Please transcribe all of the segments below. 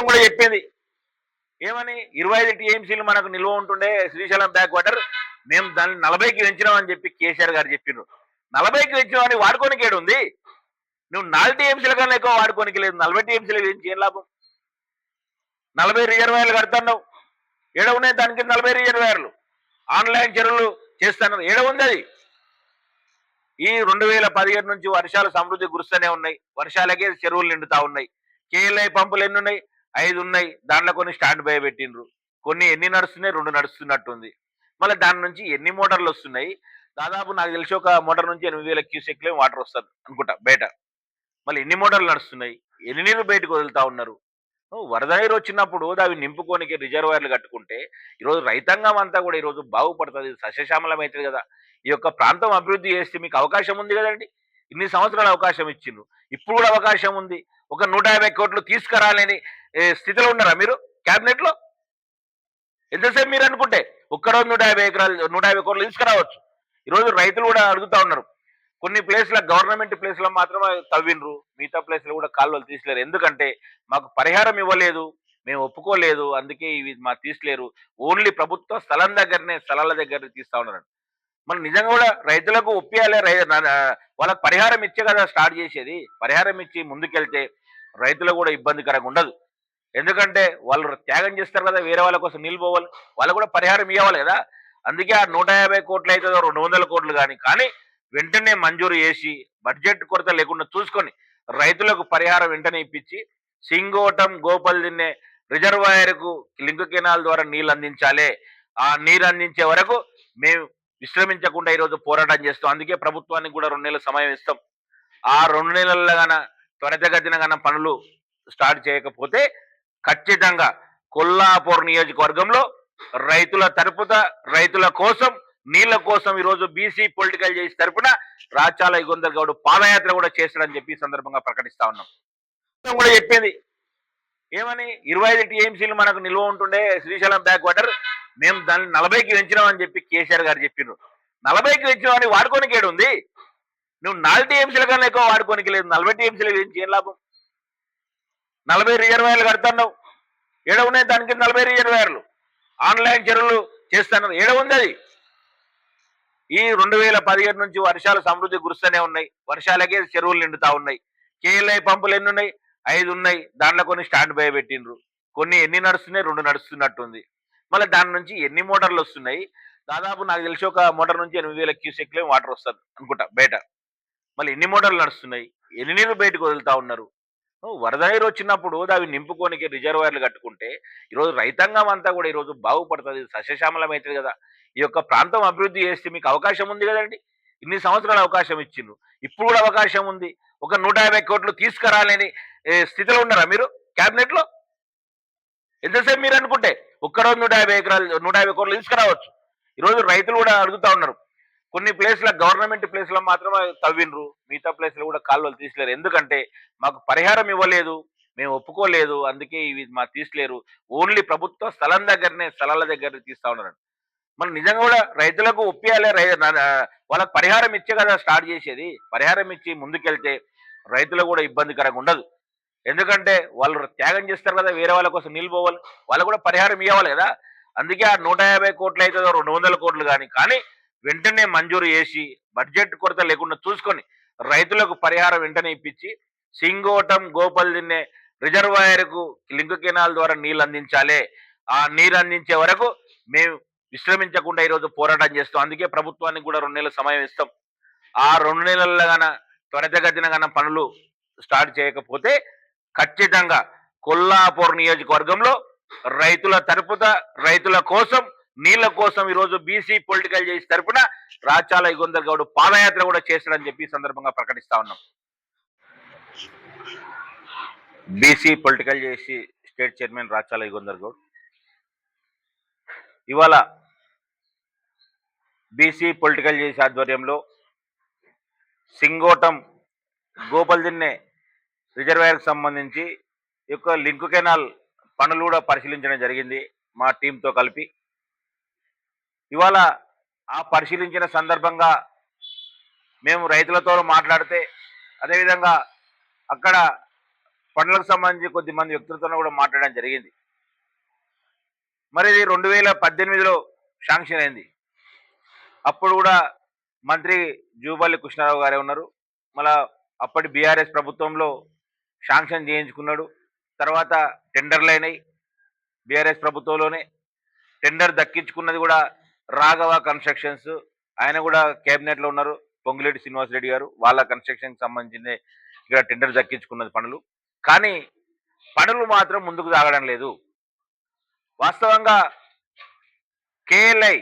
ప్రభుత్వం కూడా చెప్పింది. ఏమని? ఇరవై ఐదు టీఎంసీలు మనకు నిల్వ ఉంటుండే శ్రీశైలం బ్యాక్ వాటర్. మేము దాన్ని నలభైకి పెంచినామని చెప్పి కేసీఆర్ గారు చెప్పిండ్రు నలభైకి పెంచినామని వాడుకోనికి ఏడు ఉంది నువ్వు నాలుగు టీఎంసీల కన్నా ఎక్కువ వాడుకోనికి లేదు. నలభై టీఎంసీలు పెంచి ఏం లాభం? నలభై రిజర్వాయర్లు కడుతున్నావు. ఏడ ఉన్నాయి? దానికి నలభై రిజర్వాయర్లు ఆన్లైన్ చెరువులు చేస్తున్నారు. ఏడ ఉంది అది? ఈ రెండు వేల పదిహేడు నుంచి వర్షాలు సమృద్ధి కురుస్తూనే ఉన్నాయి. వర్షాలకే చెరువులు నిండుతా ఉన్నాయి. కేఎల్ఐ పంపులు ఎన్ని ఉన్నాయి? ఐదు ఉన్నాయి దాంట్లో కొన్ని స్టాండ్ బై పెట్టిండ్రు కొన్ని ఎన్ని నడుస్తున్నాయి రెండు నడుస్తున్నట్టుంది. మళ్ళీ దాని నుంచి ఎన్ని మోటార్లు వస్తున్నాయి? దాదాపు నాకు తెలిసి ఒక మోటార్ నుంచి ఎనిమిది వేల క్యూసెక్లే వాటర్ వస్తుంది అనుకుంటా బయట. మళ్ళీ ఎన్ని మోటార్లు నడుస్తున్నాయి? ఎన్ని నీళ్ళు బయటకు వదులుతా ఉన్నారు? వరద నీరు వచ్చినప్పుడు అవి నింపుకోనికి రిజర్వాయర్లు కట్టుకుంటే ఈరోజు రైతాంగం అంతా కూడా ఈరోజు బాగుపడుతుంది. సస్యశ్యామలం అవుతుంది కదా. ఈ యొక్క ప్రాంతం అభివృద్ధి చేస్తే మీకు అవకాశం ఉంది కదండి? ఇన్ని సంవత్సరాలు అవకాశం ఇచ్చిండ్రు. ఇప్పుడు కూడా అవకాశం ఉంది. ఒక నూట యాభై కోట్లు తీసుకురాలేని స్థితిలో ఉన్నారా మీరు? క్యాబినెట్లో? ఎంతసేపు మీరు అనుకుంటే ఒక్కరోజు నూట యాభై ఎకరాలు నూట యాభై కోట్లు తీసుకురావచ్చు. ఈరోజు రైతులు కూడా అడుగుతా ఉన్నారు. కొన్ని ప్లేస్ల గవర్నమెంట్ ప్లేస్లో మాత్రమే తవ్విండ్రు. మిగతా ప్లేస్లో కూడా కాలువలు తీసలేరు. ఎందుకంటే మాకు పరిహారం ఇవ్వలేదు మేము ఒప్పుకోలేదు అందుకే ఇవి మా తీసలేరు. ఓన్లీ ప్రభుత్వ స్థలం దగ్గరనే స్థలాల దగ్గర తీస్తా ఉన్నారు. మనం నిజంగా కూడా రైతులకు ఒప్పియాలి రై వాళ్ళకి పరిహారం ఇచ్చే కదా స్టార్ట్ చేసేది. పరిహారం ఇచ్చి ముందుకెళ్తే రైతులకు కూడా ఇబ్బందికరంగా ఉండదు. ఎందుకంటే వాళ్ళు త్యాగం చేస్తారు కదా వేరే వాళ్ళ కోసం నిలిపోవాలి వాళ్ళు కూడా పరిహారం ఇవ్వాలి కదా. అందుకే ఆ నూట యాభై కోట్లు అవుతుందో రెండు వందల కోట్లు కానీ కానీ వెంటనే మంజూరు చేసి బడ్జెట్ కొరత లేకుండా చూసుకొని రైతులకు పరిహారం వెంటనే ఇప్పించి సింగోటం గోపల్ దిన్నే రిజర్వాయర్కు లింక్ కెనాల్ ద్వారా నీళ్ళు అందించాలి. ఆ నీరు అందించే వరకు మేము విశ్రమించకుండా ఈరోజు పోరాటం చేస్తాం. అందుకే ప్రభుత్వానికి కూడా రెండు నెలల సమయం ఇస్తాం. ఆ రెండు నెలల్లో గన త్వరితగతిన గన పనులు స్టార్ట్ చేయకపోతే ఖచ్చితంగా కొల్లాపూర్ నియోజకవర్గంలో రైతుల తరపున రైతుల కోసం నీళ్ళ కోసం ఈరోజు బీసీ పొలిటికల్ చేసి తరపున రాచాల యుగంధర్ గౌడ్ పాదయాత్ర కూడా చేస్తాడని చెప్పి సందర్భంగా ప్రకటిస్తా ఉన్నాం. కూడా చెప్పింది. ఏమని? ఇరవై ఐదు టీఎంసీలు మనకు నిల్వ ఉంటుండే శ్రీశైలం బ్యాక్ వాటర్ మేము దాన్ని నలభైకి పెంచినామని చెప్పి కేసీఆర్ గారు చెప్పిండ్రు నలభైకి పెంచినామని వాడుకోనికి ఏడుంది? నువ్వు నాలుగు టీఎంసీల కన్నా ఎక్కువ వాడుకోనికి లేదు. నలభై టీఎంసీలు పెంచి ఏం లాభం? నలభై రిజర్వాయర్లు కడుతున్నావు. ఏడ ఉన్నాయి? దానికి నలభై రిజర్వాయర్లు ఆన్లైన్ చెరువులు చేస్తున్నారు. ఏడ ఉంది అది? ఈ రెండు వేల పదిహేడు నుంచి వర్షాలు సమృద్ధి కురుస్తూనే ఉన్నాయి. వర్షాలకే చెరువులు నిండుతా ఉన్నాయి. కేఎల్ఐ పంపులు ఎన్ని ఉన్నాయి? ఐదు ఉన్నాయి. దాంట్లో కొన్ని స్టాండ్ బై పెట్టిండ్రు. కొన్ని ఎన్ని నడుస్తున్నాయి? రెండు నడుస్తున్నట్టుంది. మళ్ళీ దాని నుంచి ఎన్ని మోటార్లు వస్తున్నాయి? దాదాపు నాకు తెలిసి ఒక మోటార్ నుంచి ఎనిమిది వేల క్యూసెక్లే వాటర్ వస్తుంది అనుకుంటా బయట. మళ్ళీ ఎన్ని మోటార్లు నడుస్తున్నాయి? ఎన్ని నీళ్ళు బయటకు వదులుతా ఉన్నారు? వరద నీరు వచ్చినప్పుడు అవి నింపుకోనికి రిజర్వాయర్లు కట్టుకుంటే ఈరోజు రైతాంగం అంతా కూడా ఈరోజు బాగుపడుతుంది సస్యశ్యామలం అవుతుంది కదా. ఈ యొక్క ప్రాంతం అభివృద్ధి చేస్తే మీకు అవకాశం ఉంది కదండి? ఇన్ని సంవత్సరాలు అవకాశం ఇచ్చిండ్రు. ఇప్పుడు కూడా అవకాశం ఉంది. ఒక నూట యాభై కోట్లు తీసుకురాలేని స్థితిలో ఉన్నారా మీరు? క్యాబినెట్లో? ఎంతసేపు మీరు అనుకుంటే? ఒక్కరోజు నూట యాభై ఎకరాలు నూట యాభై కోట్లు తీసుకురావచ్చు. ఈరోజు రైతులు కూడా అడుగుతా ఉన్నారు. కొన్ని ప్లేస్ల గవర్నమెంట్ ప్లేస్లో మాత్రమే తవ్విండ్రు. మిగతా ప్లేస్లో కూడా కాలువలు తీసలేరు. ఎందుకంటే మాకు పరిహారం ఇవ్వలేదు మేము ఒప్పుకోలేదు. అందుకే ఇవి మా తీసలేరు. ఓన్లీ ప్రభుత్వ స్థలం దగ్గరనే స్థలాల దగ్గర తీస్తా ఉన్నారు. మనం నిజంగా కూడా రైతులకు ఒప్పియాలి రై వాళ్ళకి పరిహారం ఇచ్చే కదా స్టార్ట్ చేసేది. పరిహారం ఇచ్చి ముందుకెళ్తే రైతులకు కూడా ఇబ్బందికరంగా ఉండదు. ఎందుకంటే వాళ్ళు త్యాగం చేస్తారు కదా వేరే వాళ్ళ కోసం నిలిపోవాలి వాళ్ళు కూడా పరిహారం ఇవ్వాలి కదా. అందుకే ఆ నూట యాభై కోట్లు అవుతుందో రెండు వందల కోట్లు కానీ కానీ వెంటనే మంజూరు చేసి బడ్జెట్ కొరత లేకుండా చూసుకొని రైతులకు పరిహారం వెంటనే ఇప్పించి సింగోటం గోపల్ దిన్నే రిజర్వాయర్కు లింక్ కెనాల్ ద్వారా నీళ్ళు అందించాలి. ఆ నీరు అందించే వరకు మేము విశ్రమించకుండా ఈరోజు పోరాటం చేస్తాం. అందుకే ప్రభుత్వానికి కూడా రెండు నెలల సమయం ఇస్తాం. ఆ రెండు నెలల్లో గాన త్వరితగతిన గాన పనులు స్టార్ట్ చేయకపోతే ఖచ్చితంగా కొల్లాపూర్ నియోజకవర్గంలో రైతుల తరపున రైతుల కోసం నీళ్ళ కోసం ఈరోజు బీసీ పొలిటికల్ చేసి తరపున రాచాల యుగంధర్ గౌడ్ పాదయాత్ర కూడా చేశాడని చెప్పి సందర్భంగా ప్రకటిస్తా ఉన్నాం. బీసీ పొలిటికల్ చేసి స్టేట్ చైర్మన్ రాచాల యుగంధర్ గౌడ్ ఇవాళ బీసీ పొలిటికల్ చేసి ఆధ్వర్యంలో సింగోటం గోపల్దిన్నే రిజర్వాయర్కి సంబంధించి యొక్క లింక్ కెనాల్ పనులు కూడా పరిశీలించడం జరిగింది మా టీంతో కలిపి. ఇవాళ ఆ పరిశీలించిన సందర్భంగా మేము రైతులతో మాట్లాడితే అదేవిధంగా అక్కడ పనులకు సంబంధించి కొద్ది మంది వ్యక్తులతో కూడా మాట్లాడడం జరిగింది. మరి ఇది రెండు వేల పద్దెనిమిదిలో శాంక్షన్ అయింది. అప్పుడు కూడా మంత్రి జూబల్లి కృష్ణారావు గారే ఉన్నారు. మళ్ళా అప్పటి బీఆర్ఎస్ ప్రభుత్వంలో శాంక్షన్ చేయించుకున్నాడు. తర్వాత టెండర్లు అయినాయి. బీఆర్ఎస్ ప్రభుత్వంలోనే టెండర్ దక్కించుకున్నది కూడా రాఘవ కన్స్ట్రక్షన్స్. ఆయన కూడా కేబినెట్లో ఉన్నారు. పొంగిరెడ్డి శ్రీనివాస్ రెడ్డి గారు. వాళ్ళ కన్స్ట్రక్షన్కి సంబంధించింది ఇక్కడ టెండర్ దక్కించుకున్నది పనులు. కానీ పనులు మాత్రం ముందుకు సాగడం లేదు. వాస్తవంగా కేఎల్ఐ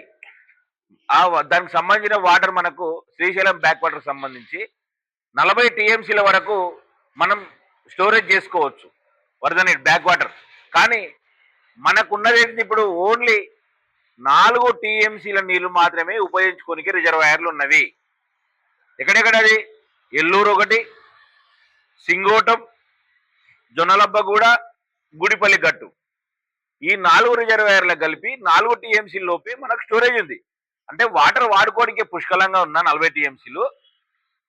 ఆ దానికి సంబంధించిన వాటర్ మనకు శ్రీశైలం బ్యాక్ వాటర్ సంబంధించి నలభై టీఎంసీల వరకు మనం స్టోరేజ్ చేసుకోవచ్చు. వరద నీరు బ్యాక్ వాటర్. కానీ మనకున్నది ఇప్పుడు ఓన్లీ నాలుగు టీఎంసీల నీళ్ళు మాత్రమే ఉపయోగించుకోనికి రిజర్వాయర్లు ఉన్నవి. ఎక్కడెక్కడది ఎల్లూరు ఒకటి సింగోటం జొన్నలబ్బగూడ గుడిపల్లి గట్టు. ఈ నాలుగు రిజర్వాయర్లకు కలిపి నాలుగు టీఎంసీ లోపే మనకు స్టోరేజ్ ఉంది. అంటే వాటర్ వాడుకోవడానికి పుష్కలంగా ఉన్న నలభై టీఎంసీలు.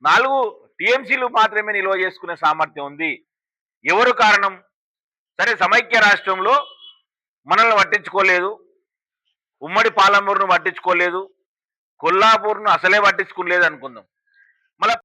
నాలుగు టీఎంసీలు మాత్రమే నిల్వ చేసుకునే సామర్థ్యం ఉంది. ఎవరు కారణం? సరే సమైక్య రాష్ట్రంలో మనల్ని పట్టించుకోలేదు. ఉమ్మడి పాలమూరును పట్టించుకోలేదు. కొల్లాపూర్ను అసలే పట్టించుకోలేదు అనుకుందాం.